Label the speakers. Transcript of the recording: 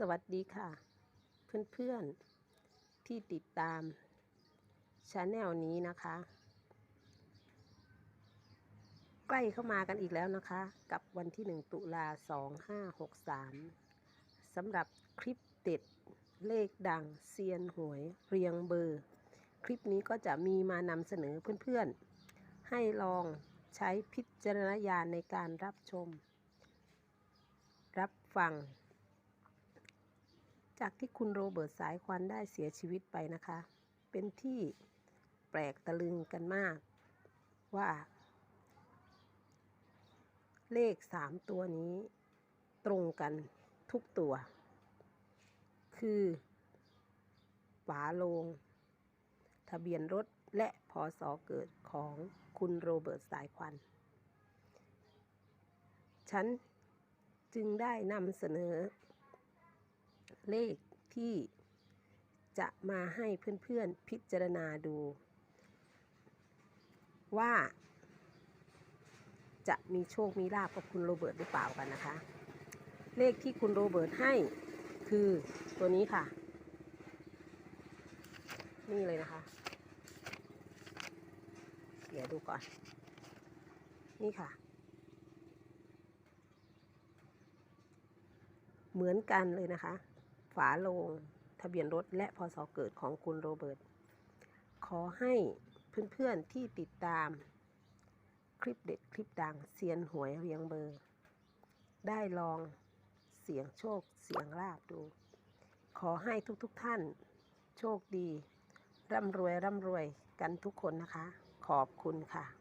Speaker 1: สวัสดีค่ะ เพื่อนๆที่ติดตามชาแนลนี้นะคะ ใกล้เข้ามากันอีกแล้วนะคะ กับวันที่ 1 ตุลา 2563สำหรับคลิปเด็ดเลขดังเซียนหวยเรียงเบอร์ คลิปนี้ก็จะมีมานำเสนอเพื่อนๆ ให้ลองใช้พิจารณญาณในการรับชม รับฟัง จากที่คุณโรเบิร์ตสายควันได้เสียชีวิตไปนะคะ เป็นที่แปลกตะลึงกันมากว่า เลขสามตัวนี้ตรงกันทุกตัว คือฝาโลง ทะเบียนรถและพอสอเกิดของคุณโรเบิร์ตสายควัน ฉันจึงได้นำเสนอ เลขที่จะมาให้เพื่อนๆพิจารณาดู ว่า จะมีโชคมีลาบกับคุณโรเบิร์ตหรือเปล่ากันนะคะ เลขที่คุณโรเบิร์ตให้คือตัวนี้ค่ะ นี่เลยนะคะ เดี๋ยวดูก่อน นี่ค่ะ เหมือนกันเลยนะคะ ฝาโลง ทะเบียนรถและพศเกิดของคุณโรเบิร์ต ขอให้เพื่อนๆที่ติดตาม คลิปเด็ดคลิปดังเซียนหวยเรียงเบอร์ ได้ลองเสียงโชคเสียงลาบดู ขอให้ทุกๆทท่าน โชคดี ร่ำรวยร่ำรวยกันทุกคนนะคะ ขอบคุณค่ะ